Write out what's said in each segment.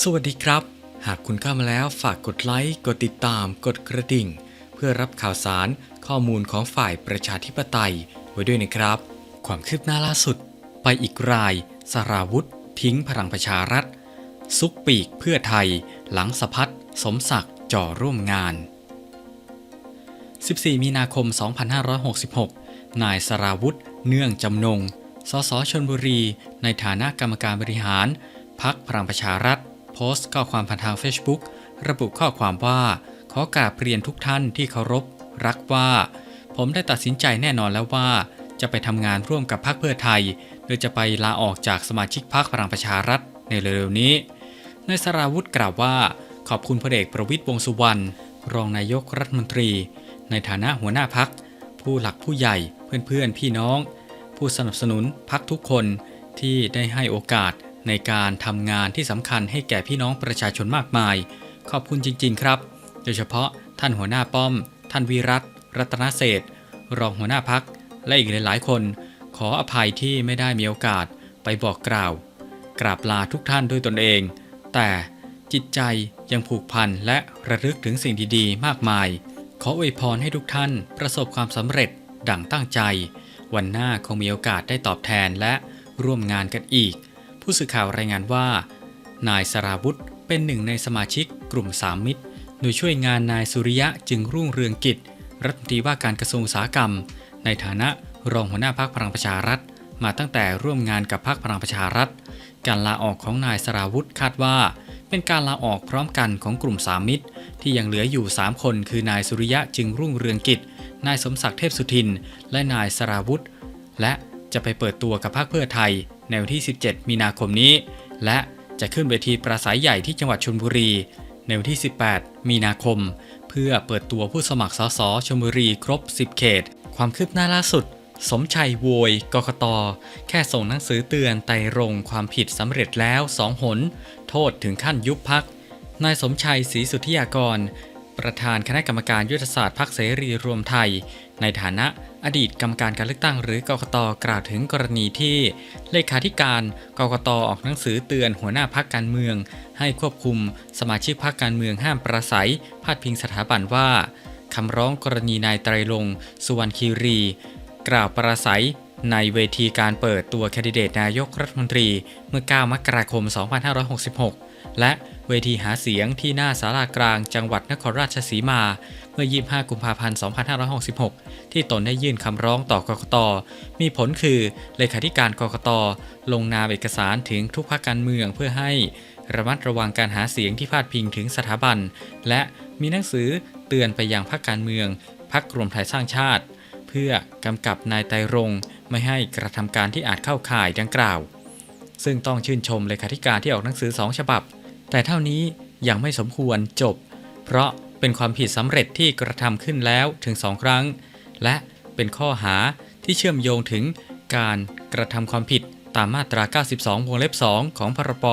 สวัสดีครับ หากคุณเข้ามาแล้วฝากกดไลค์ กดติดตาม กดกระดิ่ง เพื่อรับข่าวสารข้อมูลของฝ่ายประชาธิปไตย ไว้ด้วยนะครับ ความคืบหน้าล่าสุด ไปอีกรายสราวุธ ทิ้งพลังประชารัฐ ซุกปีกเพื่อไทย หลังสะพัดสมศักดิ์จ่อร่วมงาน 14 มีนาคม 2566 นายสราวุธ เนื่องจำนง สสชนบุรี ในฐานะกรรมการบริหาร พักพลังประชารัฐ สต์ข้อความผ่านทาง Facebook ระบุข้อความว่า ขอกราบเรียนทุกท่านที่เคารพ รักว่า ผมได้ตัดสินใจแน่นอนแล้วว่า จะไปทำงานร่วมกับพรรคเพื่อไทย โดยจะไปลาออกจากสมาชิกพรรคพลังประชารัฐในเร็วๆนี้นายสราวุธกล่าวว่า ขอบคุณพลเอกประวิตยวงษ์สุวรรณรองนายกรัฐมนตรี ในฐานะหัวหน้าพัก ผู้หลักผู้ใหญ่เพื่อนๆ พี่น้อง ผู้สนับสนุนพักทุกคนที่ได้ให้โอกาส ในการทำงานที่สำคัญให้แก่พี่น้องประชาชนมากมาย ขอบคุณจริง ๆ ครับ โดยเฉพาะท่านหัวหน้าป้อม ท่านวีรัตรัตนเศษรองหัวหน้าพัก และอีกหลายๆ คน ขออภัยที่ไม่ได้มีโอกาสไปบอกกล่าว กราบลาทุกท่านด้วยตนเอง แต่จิตใจยังผูกพันและระลึกถึงสิ่งดีๆ มากมาย ขออวยพรให้ทุกท่านประสบความสำเร็จดั่งตั้งใจ วันหน้าคงมีโอกาสได้ตอบแทนและร่วมงานกันอีก ผู้สื่อข่าวรายงานว่า นายสราวุธเป็นหนึ่งในสมาชิกกลุ่มสามมิตร โดยช่วยงานนายสุริยะจึงรุ่งเรืองกิจ รัฐมนตรีว่าการกระทรวงอุตสาหกรรม ในฐานะรองหัวหน้าพักพลังประชารัฐ มาตั้งแต่ร่วมงานกับพักพลังประชารัฐ การลาออกของนายสราวุธคาดว่า เป็นการลาออกพร้อมกันของกลุ่มสามมิตร ที่ยังเหลืออยู่ 3 คน คือนายสุริยะจึงรุ่งเรืองกิจ นายสมศักดิ์เทพสุทิน และนายสราวุธและจะไปเปิดตัวกับพรรคเพื่อไทย ในวันที่ 17 มีนาคมนี้ และจะขึ้นเวทีปราศัยใหญ่ที่จังหวัดชลบุรี ในวันที่ 18 มีนาคม เพื่อเปิดตัวผู้สมัครสสชลบุรีครบ 10 เขต ความคืบหน้าล่าสุด สมชัยโวยกกต แค่ส่งหนังสือเตือนไต่รงความผิดสำเร็จแล้วสองหน โทษถึงขั้นยุบพักนายสมชัยศรีสุทธิยากร ประธานคณะกรรมการยุทธศาสตร์พรรคเสรีรวมไทย ในฐานะอดีตกรรมการการเลือกตั้งหรือกกตกล่าวถึงกรณีที่เลขาธิการกกตออกหนังสือเตือนหัวหน้าพักการเมือง ให้ควบคุมสมาชิกพักการเมืองห้ามประสัย พาดพิงสถาบันว่าคำร้องกรณีนายไตรลงสุวรรณคีรี กล่าวประสัยในเวทีการเปิดตัวแคนดิเดตนายกรัฐมนตรีเมื่อ 9 มกราคม 2566 และ วทีหาเสียงที่หน้าสารากลางจังหวัดนครราชสีมา เมื่อ 25 กุมภาพันธ์ 2566 ที่ตนได้ยื่นคำร้องต่อกกต มีผลคือเลขาธิการกกต ลงนามเอกสารถึงทุกภาคการเมืองเพื่อให้ระมัดระวังการหาเสียงที่พาดพิงถึงสถาบัน และมีหนังสือเตือนไปยังพรรคการเมืองพรรครวมไทยสร้างชาติ เพื่อกำกับนายไตรรงไม่ให้กระทำการที่อาจเข้าข่ายดังกล่าว ซึ่งต้องชื่นชมเลขาธิการที่ออกหนังสือสองฉบับ แต่เท่านี้ยังไม่สมควรจบ เพราะเป็นความผิดสำเร็จที่กระทำขึ้นแล้วถึงสองครั้ง และเป็นข้อหาที่เชื่อมโยงถึงการกระทำความผิดตามมาตรา 92 วงเล็บ 2 ของพรบ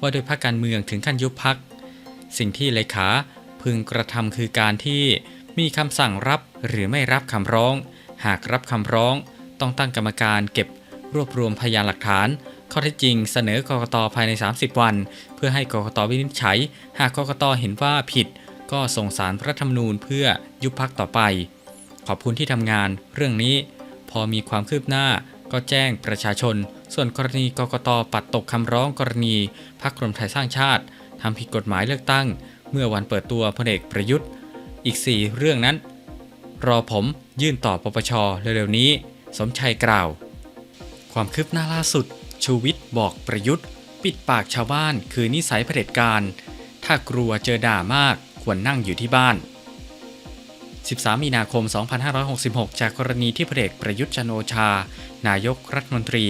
ว่าโดยพรรคการเมืองถึงขั้นยุบพัก สิ่งที่เลขาพึงกระทำคือการที่มีคำสั่งรับหรือไม่รับคำร้อง หากรับคำร้อง ต้องตั้งกรรมการเก็บรวบรวมพยานหลักฐาน ข้อเท็จจริงเสนอกกตภายใน 30 วัน เพื่อให้กกตวินิจฉัย หากกกตเห็นว่าผิด ก็ส่งสารรัฐธรรมนูญเพื่อยุบพักต่อไป ขอบคุณที่ทำงาน เรื่องนี้ พอมีความคืบหน้าก็แจ้งประชาชน ส่วนกรณีกกตปัดตกคำร้องกรณีพรรครวมไทยสร้างชาติทำผิดกฎหมายเลือกตั้ง เมื่อวันเปิดตัวพลเอกประยุทธ์ อีก 4 เรื่องนั้น รอผมยื่นต่อปปชเร็วๆนี้ สมชัยกล่าว ความคืบหน้าล่าสุด ชูวิทย์บอกประยุทธ์ ปิดปากชาวบ้านคือนิสัยเผด็จการ ถ้ากลัวเจอด่ามากควรนั่งอยู่ที่บ้าน 13 มีนาคม 2566 จากกรณีที่พลเอกประยุทธ์จันโอชา นายกรัฐมนตรี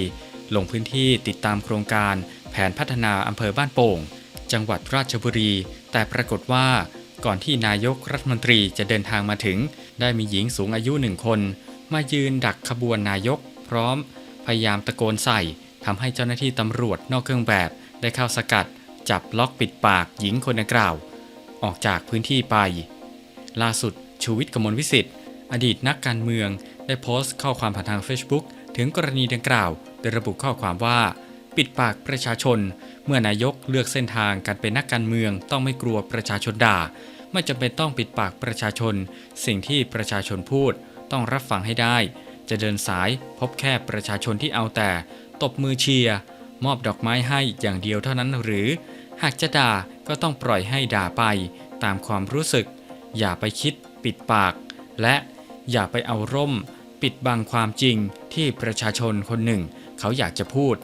ลงพื้นที่ติดตามโครงการ แผนพัฒนาอำเภอบ้านโป่ง จังหวัดราชบุรี แต่ปรากฏว่าก่อนที่นายกรัฐมนตรีจะเดินทางมาถึง ได้มีหญิงสูงอายุหนึ่งคน มายืนดักขบวนนายก พร้อม พยายามตะโกนใส่ ทำให้เจ้าหน้าที่ตำรวจนอกเครื่องแบบ ได้เข้าสกัด จับล็อกปิดปากหญิงคนดังกล่าว ออกจากพื้นที่ไป ล่าสุดชูวิทย์กมลวิสิทธิ์ อดีตนักการเมือง ได้โพสต์ข้อความผ่านทาง Facebook ถึงกรณีดังกล่าว โดยระบุข้อความว่า ปิดปากประชาชน เมื่อนายกเลือกเส้นทางการเป็นนักการเมือง ต้องไม่กลัวประชาชนด่า ไม่จำเป็นต้องปิดปากประชาชน สิ่งที่ประชาชนพูด ต้องรับฟังให้ได้ จะเดินสายพบแค่ประชาชนที่เอาแต่ ตบมือเชียร์มอบดอกไม้ให้อย่างเดียวเท่านั้นหรือ หากจะด่าก็ต้องปล่อยให้ด่าไป ตามความรู้สึก อย่าไปคิดปิดปาก และอย่าไปเอาร่ม ปิดบังความจริงที่ประชาชนคนหนึ่ง เขาอยากจะพูด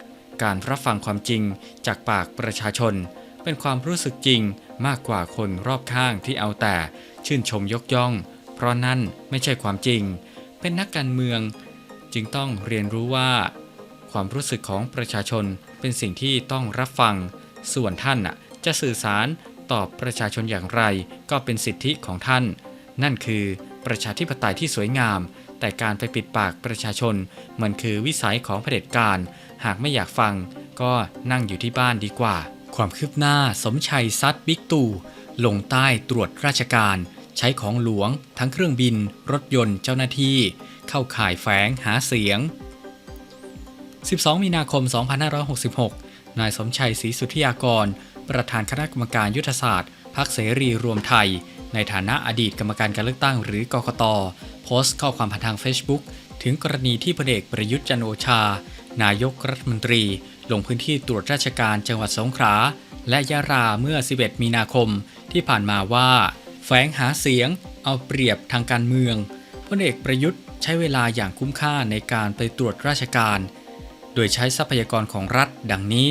การรับฟังความจริงจากปากประชาชน เป็นความรู้สึกจริงมากกว่าคนรอบข้างที่เอาแต่ ชื่นชมยกย่อง เพราะนั่นไม่ใช่ความจริง เป็นนักการเมือง จึงต้องเรียนรู้ว่า ความรู้สึกของประชาชนเป็นสิ่งที่ต้องรับฟัง ส่วนท่านจะสื่อสารตอบประชาชนอย่างไร ก็เป็นสิทธิของท่าน นั่นคือประชาธิปไตยที่สวยงาม แต่การไปปิดปากประชาชน มันคือวิสัยของเผด็จการ หากไม่อยากฟัง ก็นั่งอยู่ที่บ้านดีกว่า ความคืบหน้าสมชัยซัดบิ๊กตู่ลงใต้ตรวจราชการ ใช้ของหลวง ทั้งเครื่องบิน รถยนต์เจ้าหน้าที่ เข้าข่ายแฝงหาเสียง 12 มีนาคม 2566 นายสมชัยศรีสุทธิยากร ประธานคณะกรรมการยุทธศาสตร์พรรคเสรีรวมไทย ในฐานะอดีตกรรมการการเลือกตั้งหรือกกต โพสต์ข้อความผ่านทาง Facebook ถึงกรณีที่พลเอกประยุทธ์จันโอชา นายกรัฐมนตรี ลงพื้นที่ตรวจราชการจังหวัดสงขลาและยะลาเมื่อ 11 มีนาคมที่ผ่านมาว่า แฝงหาเสียง เอาเปรียบทางการเมืองพลเอกประยุทธ์ใช้เวลาอย่างคุ้มค่าในการไปตรวจราชการ โดยใช้ทรัพยากรของรัฐ ดังนี้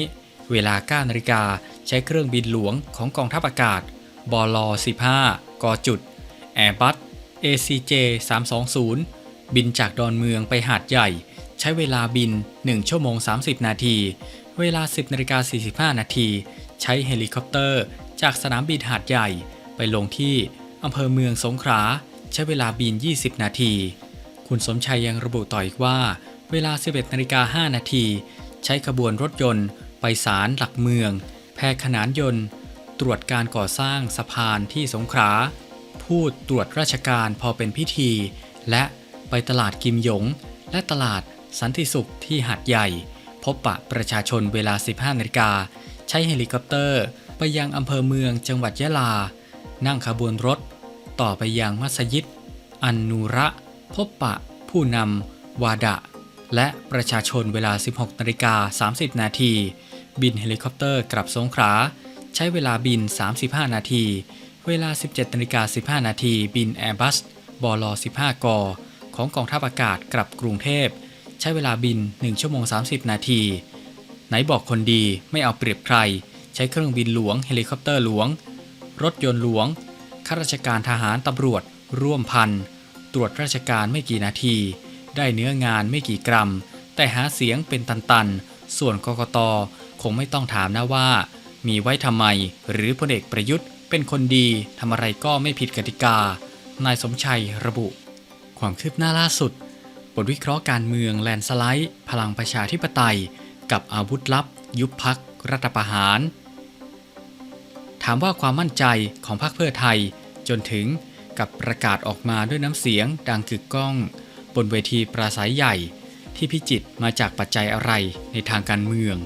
เวลา 9 นาฬิกาใช้เครื่องบินหลวงของกองทัพอากาศ บล 15 กจุด Airbus ACJ 320 บินจากดอนเมืองไปหาดใหญ่ ใช้เวลาบิน 1 ชั่วโมง 30 นาที เวลา 10นาฬิกา45 นาที ใช้เฮลิคอปเตอร์ จากสนามบินหาดใหญ่ ไปลงที่อำเภอเมืองสงขลา ใช้เวลาบิน 20 นาที คุณสมชัยยังระบุต่ออีกว่า เวลา 11นาฬิกา5นาที ใช้ขบวนรถยนต์ ไปศาลหลักเมือง แพรขนานยนต์ ตรวจการก่อสร้างสะพานที่สงขลาพูดตรวจราชการพอเป็นพิธี และไปตลาดกิมหยง และตลาดสันติสุขที่หาดใหญ่ พบปะประชาชนเวลา 15นาฬิกา ใช้เฮลิคอปเตอร์ ไปยังอำเภอเมืองจังหวัดยะลา นั่งขบวนรถ ต่อไปยังมัสยิด อันนูระ พบปะ ผู้นำวาดะ และประชาชนเวลา 16นาฬิกา30 นาที บินเฮลิคอปเตอร์กลับสงขลาใช้เวลาบิน 35 นาที เวลา 17นาฬิกา15 นาที บิน Airbus บล15 ก ของกองทัพอากาศกลับกรุงเทพ ใช้เวลาบิน 1 ชั่วโมง 30 นาที ไหนบอกคนดีไม่เอาเปรียบใคร ใช้เครื่องบินหลวงเฮลิคอปเตอร์หลวง รถยนต์หลวงข้าราชการทหารตำรวจร่วมพันตรวจราชการไม่กี่นาที ได้เนื้องานไม่กี่กรัม แต่หาเสียงเป็นตันๆ ส่วนกกตคงไม่ต้องถามนะว่า มีไว้ทำไม หรือพลเอกประยุทธ์ เป็นคนดีทำอะไรก็ไม่ผิดกติกา นายสมชัยระบุ ความคืบหน้าล่าสุด บทวิเคราะห์การเมืองแลนสไลด์ พลังประชาธิปไตย กับอาวุธลับ ยุบพักรัฐประหาร ถามว่าความมั่นใจของพรรคเพื่อไทยจนถึงกับประกาศออกมาด้วยน้ำเสียงดังกึกก้อง บนเวทีปราศัยใหญ่ที่พิจิตมาจากปัจจัยอะไรในทางการเมือง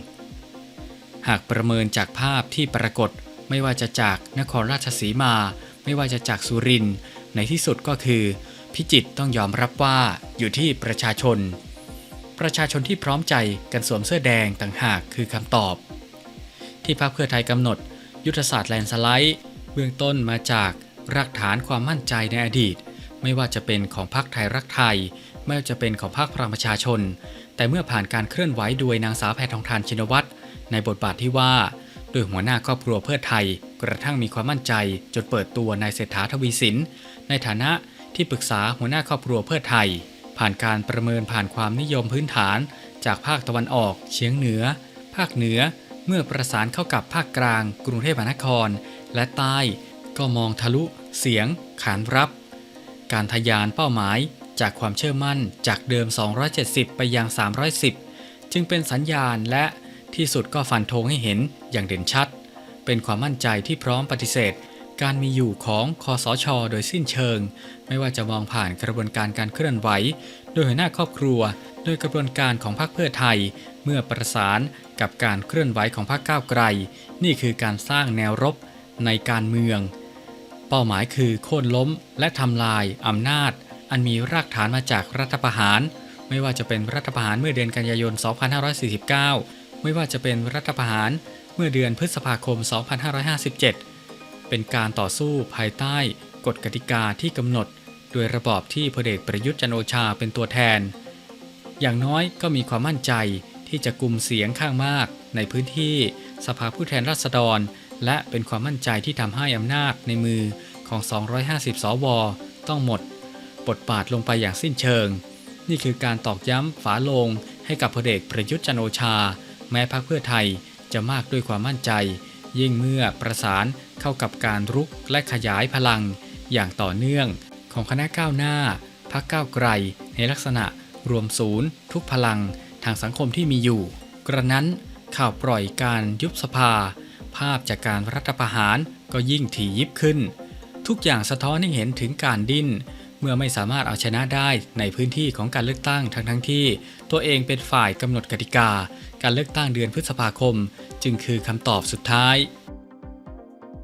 หากประเมินจากภาพที่ปรากฏไม่ว่าจะจากนครราชสีมา ไม่ว่าจะจากสุรินในที่สุดก็คือ พิจิตต้องยอมรับว่าอยู่ที่ประชาชน ประชาชนที่พร้อมใจกันสวมเสื้อแดงต่างหากคือคำตอบ ที่พรรคเพื่อไทยกำหนด ยุทธศาสตร์แลนด์สไลด์ เบื้องต้นมาจากรากฐานความมั่นใจในอดีต ไม่ว่าจะเป็นของพรรคไทยรักไทย ไม่ว่าจะเป็นของพรรคพลังประชาชน แต่เมื่อผ่านการเคลื่อนไหวโดยนางสาวแพทองทานชินวัตรในบทบาทที่ว่า โดยหัวหน้าครอบครัวเพื่อไทย กระทั่งมีความมั่นใจจนเปิดตัวนายเศรษฐาทวีสิน ในฐานะที่ปรึกษาหัวหน้าครอบครัวเพื่อไทย ผ่านการประเมินผ่านความนิยมพื้นฐาน จากภาคตะวันออก เฉียงเหนือ ภาคเหนือ เมื่อประสานเข้ากับภาคกลาง กรุงเทพมหานคร และใต้ ก็มองทะลุ เสียง ขานรับ การทะยานเป้าหมายจากความเชื่อมั่นจากเดิม 270 ไปยัง 310 จึงเป็นสัญญาณและที่สุดก็ฟันธงให้เห็นอย่างเด่นชัด เป็นความมั่นใจที่พร้อมปฏิเสธ การมีอยู่ของคอสช โดยสิ้นเชิง ไม่ว่าจะมองผ่านกระบวนการการเคลื่อนไหว โดยหัวหน้าครอบครัว โดยกระบวนการของพรรคเพื่อไทย เมื่อประสานกับการเคลื่อนไหวของพรรคก้าวไกล นี่คือการสร้างแนวรบในการเมือง เป้าหมายคือโค่นล้มและทำลายอำนาจ อันมีรากฐานมาจากรัฐประหาร ไม่ว่าจะเป็นรัฐประหารเมื่อเดือนกันยายน 2549 ไม่ว่าจะเป็นรัฐประหารเมื่อเดือนพฤษภาคม 2557 เป็นการต่อสู้ภายใต้กฎกติกาที่กำหนด โดยระบอบที่พลเอกประยุทธ์จันโอชาเป็นตัวแทน อย่างน้อยก็มีความมั่นใจที่จะกลุ่มเสียงข้างมาก ในพื้นที่สภาผู้แทนราษฎร และเป็นความมั่นใจที่ทำให้อำนาจในมือของ 250 สว ต้องหมดบทบาทลงไปอย่างสิ้นเชิง นี่คือการตอกย้ำฝาโลงให้กับพลเอกประยุทธ์จันทร์โอชา แม้พรรคเพื่อไทยจะมากด้วยความมั่นใจ ยิ่งเมื่อประสานเข้ากับการรุกและขยายพลัง อย่างต่อเนื่องของคณะก้าวหน้าพักก้าวไกล ในลักษณะรวมศูนย์ ทุกพลังทางสังคมที่มีอยู่ กระนั้นข่าวปล่อยการยุบสภาาพจากการรัฐประหารก็ยิ่งถี่ยิบขึ้น ทุกอย่างสะท้อนให้เห็นถึงการดิ้น เมื่อไม่สามารถเอาชนะได้ในพื้นที่ของการเลือกตั้งทั้งทั้งที่ ตัวเองเป็นฝ่ายกำหนดกติกา การเลือกตั้งเดือนพฤษภาคม จึงคือคำตอบสุดท้าย